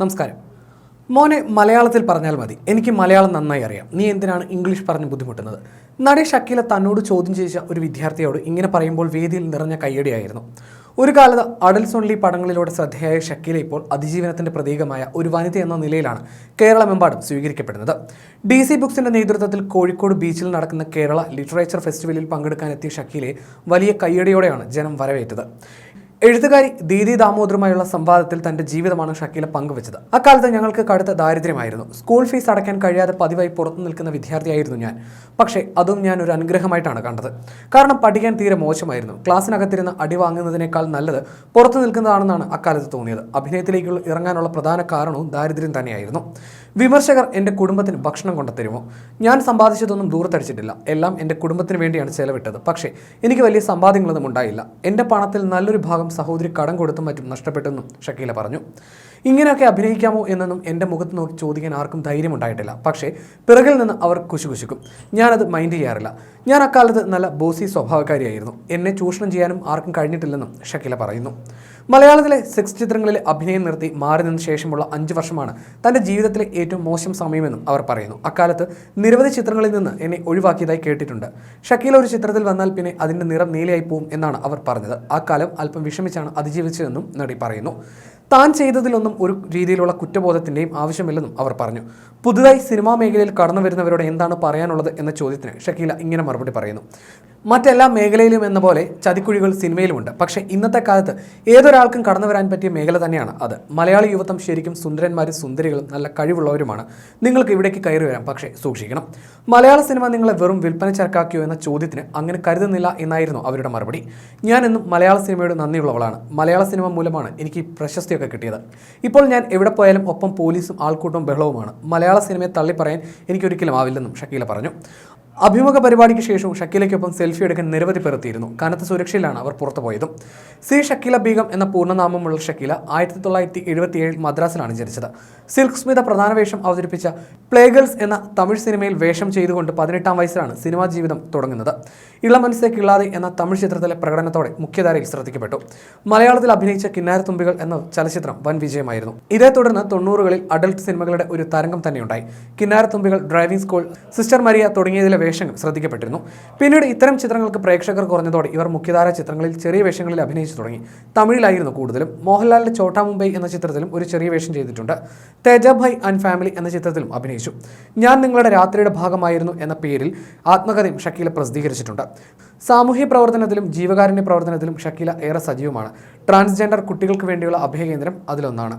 നമസ്കാരം. മോനെ മലയാളത്തിൽ പറഞ്ഞാൽ മതി. എനിക്ക് മലയാളം നന്നായി അറിയാം. നീ എന്തിനാണ് ഇംഗ്ലീഷ് പറഞ്ഞ് ബുദ്ധിമുട്ടുന്നത്? നടി ഷക്കീല തന്നോട് ചോദ്യം ചെയ്ത ഒരു വിദ്യാർത്ഥിയോട് ഇങ്ങനെ പറയുമ്പോൾ വേദിയിൽ നിറഞ്ഞ കയ്യടിയായിരുന്നു. ഒരു കാലത്ത് ഓൺലി പടങ്ങളിലൂടെ ശ്രദ്ധയായ ഷക്കീല ഇപ്പോൾ അതിജീവനത്തിന്റെ പ്രതീകമായ ഒരു വനിത എന്ന നിലയിലാണ് കേരളമെമ്പാടും സ്വീകരിക്കപ്പെടുന്നത്. ഡി സി ബുക്സിന്റെ നേതൃത്വത്തിൽ കോഴിക്കോട് ബീച്ചിൽ നടക്കുന്ന കേരള ലിറ്ററേച്ചർ ഫെസ്റ്റിവലിൽ പങ്കെടുക്കാനെത്തിയ ഷക്കീലെ വലിയ കയ്യടിയോടെയാണ് ജനം വരവേറ്റത്. എഴുത്തുകാരി ദീദി ദാമോദറുമായുള്ള സംവാദത്തിൽ തന്റെ ജീവിതമാണ് ഷക്കീല പങ്കുവച്ചത്. അക്കാലത്ത് ഞങ്ങൾക്ക് കടുത്ത ദാരിദ്ര്യമായിരുന്നു. സ്കൂൾ ഫീസ് അടയ്ക്കാൻ കഴിയാതെ പതിവായി പുറത്തു നിൽക്കുന്ന വിദ്യാർത്ഥിയായിരുന്നു ഞാൻ. പക്ഷേ അതും ഞാൻ ഒരു അനുഗ്രഹമായിട്ടാണ് കണ്ടത്. കാരണം പഠിക്കാൻ തീരെ മോശമായിരുന്നു. ക്ലാസ്സിനകത്തിരുന്ന് അടി വാങ്ങുന്നതിനേക്കാൾ നല്ലത് പുറത്തു നിൽക്കുന്നതാണെന്നാണ് അക്കാലത്ത് തോന്നിയത്. അഭിനയത്തിലേക്കുള്ള ഇറങ്ങാനുള്ള പ്രധാന കാരണവും ദാരിദ്ര്യം തന്നെയായിരുന്നു. വിമർശകർ എന്റെ കുടുംബത്തിന് ഭക്ഷണം കൊണ്ടുത്തരുമോ ഞാൻ സമ്പാദിച്ചതൊന്നും ദൂരത്തടിച്ചിട്ടില്ല. എല്ലാം എന്റെ കുടുംബത്തിന് വേണ്ടിയാണ് ചെലവിട്ടത്. പക്ഷേ എനിക്ക് വലിയ സമ്പാദ്യങ്ങളൊന്നും ഉണ്ടായില്ല. എന്റെ പണത്തിൽ നല്ലൊരു ഭാഗം സഹോദരി കടം കൊടുത്തും മറ്റും നഷ്ടപ്പെട്ടെന്നും ഷക്കീല പറഞ്ഞു. ഇങ്ങനെയൊക്കെ അഭിനയിക്കാമോ എന്നൊന്നും എന്റെ മുഖത്ത് നോക്കി ചോദിക്കാൻ ആർക്കും ധൈര്യമുണ്ടായിട്ടില്ല. പക്ഷേ പിറകിൽ നിന്ന് അവർ കുശുകുശുക്കും. ഞാനത് മൈൻഡ് ചെയ്യാറില്ല. ഞാൻ അക്കാലത്ത് നല്ല ബോസി സ്വഭാവക്കാരിയായിരുന്നു. എന്നെ ചൂഷണം ചെയ്യാനും ആർക്കും കഴിഞ്ഞിട്ടില്ലെന്നും ഷക്കീല പറയുന്നു. മലയാളത്തിലെ സെക്സ് ചിത്രങ്ങളിൽ അഭിനയം നിർത്തി മാറി നിന്ന ശേഷമുള്ള അഞ്ച് വർഷമാണ് തന്റെ ജീവിതത്തിലെ ഏറ്റവും മോശം സമയമെന്നും അവർ പറയുന്നു. അക്കാലത്ത് നിരവധി ചിത്രങ്ങളിൽ നിന്ന് എന്നെ ഒഴിവാക്കിയതായി കേട്ടിട്ടുണ്ട്. ഷക്കീല ഒരു ചിത്രത്തിൽ വന്നാൽ പിന്നെ അതിന്റെ നിറം നീലയായി പോവും എന്നാണ് അവർ പറഞ്ഞത്. ആ കാലം അല്പം വിഷമിച്ചാണ് അതിജീവിച്ചതെന്നും നടി പറയുന്നു. താൻ ചെയ്തതിലൊന്നും ഒരു രീതിയിലുള്ള കുറ്റബോധത്തിന്റെയും ആവശ്യമില്ലെന്നും അവർ പറഞ്ഞു. പുതുതായി സിനിമാ മേഖലയിൽ കടന്നു വരുന്നവരോട് എന്താണ് പറയാനുള്ളത് എന്ന ചോദ്യത്തിന് ഷക്കീല ഇങ്ങനെ മറുപടി പറയുന്നു. മറ്റെല്ലാ മേഖലയിലും എന്ന പോലെ ചതിക്കുഴികൾ സിനിമയിലുമുണ്ട്. പക്ഷേ ഇന്നത്തെ കാലത്ത് ഏതൊരാൾക്കും കടന്നു വരാൻ പറ്റിയ മേഖല തന്നെയാണ് അത്. മലയാളി യുവത്വം ശരിക്കും സുന്ദരന്മാരും സുന്ദരികളും നല്ല കഴിവുള്ളവരുമാണ്. നിങ്ങൾക്ക് ഇവിടേക്ക് കയറി വരാം. പക്ഷേ സൂക്ഷിക്കണം. മലയാള സിനിമ നിങ്ങളെ വെറും വിൽപ്പന ചരക്കാക്കിയോ എന്ന ചോദ്യത്തിന് അങ്ങനെ കരുതുന്നില്ല എന്നായിരുന്നു അവരുടെ മറുപടി. ഞാനെന്നും മലയാള സിനിമയോട് നന്ദിയുള്ളവളാണ്. മലയാള സിനിമ മൂലമാണ് എനിക്ക് പ്രശസ്തിയൊക്കെ കിട്ടിയത്. ഇപ്പോൾ ഞാൻ എവിടെ പോയാലും ഒപ്പം പോലീസും ആൾക്കൂട്ടവും ബഹളവുമാണ്. മലയാള സിനിമയെ തള്ളിപ്പറയാൻ എനിക്കൊരിക്കലും ആവില്ലെന്നും ഷക്കീല പറഞ്ഞു. അഭിമുഖ പരിപാടിക്ക് ശേഷവും ഷക്കീലയ്ക്കൊപ്പം സെൽഫി എടുക്കാൻ നിരവധി പേർ എത്തിയിരുന്നു. കനത്ത സുരക്ഷയിലാണ് അവർ പുറത്തു പോയതും സി ഷക്കീല ബീഗം എന്ന പൂർണനാമമുള്ള ഷക്കീല ആയിരത്തി തൊള്ളായിരത്തി എഴുപത്തിയേഴിൽ മദ്രാസിലാണ് ജനിച്ചത്. സിൽക്ക് സ്മിത പ്രധാന വേഷം അവതരിപ്പിച്ച പ്ലേഗേൾസ് എന്ന തമിഴ് സിനിമയിൽ വേഷം ചെയ്തുകൊണ്ട് പതിനെട്ടാം വയസ്സിലാണ് സിനിമാ ജീവിതം തുടങ്ങുന്നത്. ഇളമനസ്സെ കിള്ളാതെ എന്ന തമിഴ് ചിത്രത്തിലെ പ്രകടനത്തോടെ മുഖ്യധാരയിൽ ശ്രദ്ധിക്കപ്പെട്ടു. മലയാളത്തിൽ അഭിനയിച്ച കിന്നാരത്തുമ്പികൾ എന്ന ചലച്ചിത്രം വൻ വിജയമായിരുന്നു. ഇതേ തുടർന്ന് തൊണ്ണൂറുകളിൽ അഡൽട്ട് സിനിമകളുടെ ഒരു തരംഗം തന്നെയുണ്ടായി. Kinnarathumbikal driving school sister Maria തുടങ്ങിയതിലെ വേഷങ്ങൾ ശ്രദ്ധിക്കപ്പെട്ടിരുന്നു. പിന്നീട് ഇത്തരം ചിത്രങ്ങൾക്ക് പ്രേക്ഷകർ കുറഞ്ഞതോടെ ഇവർ മുഖ്യധാര ചിത്രങ്ങളിൽ ചെറിയ വേഷങ്ങളിൽ അഭിനയിച്ചു തുടങ്ങി. തമിഴിലായിരുന്നു കൂടുതലും. മോഹൻലാലിന്റെ ചോട്ടാ മുംബൈ എന്ന ചിത്രത്തിലും ഒരു ചെറിയ വേഷം ചെയ്തിട്ടുണ്ട്. തേജഭായ് ആൻഡ് ഫാമിലി എന്ന ചിത്രത്തിലും അഭിനയിച്ചു. ഞാൻ നിങ്ങളുടെ രാത്രിയുടെ ഭാഗമായിരുന്നു എന്ന പേരിൽ ആത്മകഥയും ഷക്കീല പ്രസിദ്ധീകരിച്ചിട്ടുണ്ട്. സാമൂഹ്യ പ്രവർത്തനത്തിലും ജീവകാരുണ്യ പ്രവർത്തനത്തിലും ഷക്കീല ഏറെ സജീവമാണ്. ട്രാൻസ്ജെൻഡർ കുട്ടികൾക്ക് വേണ്ടിയുള്ള അഭയകേന്ദ്രം അതിലൊന്നാണ്.